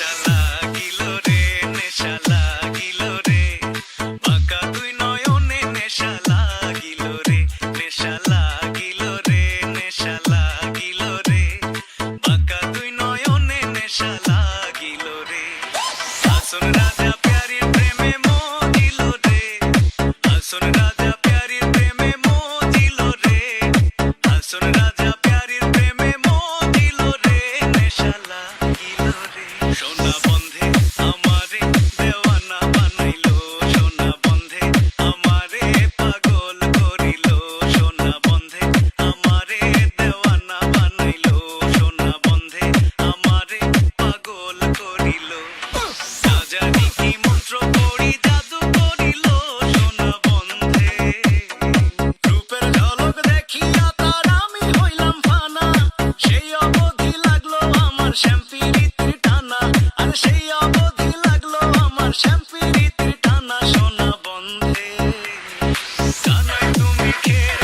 Shana. can't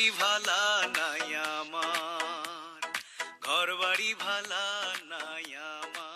বাড়ি ভালা নাই আমার ঘর বাড়ি ভালা নাই আমার।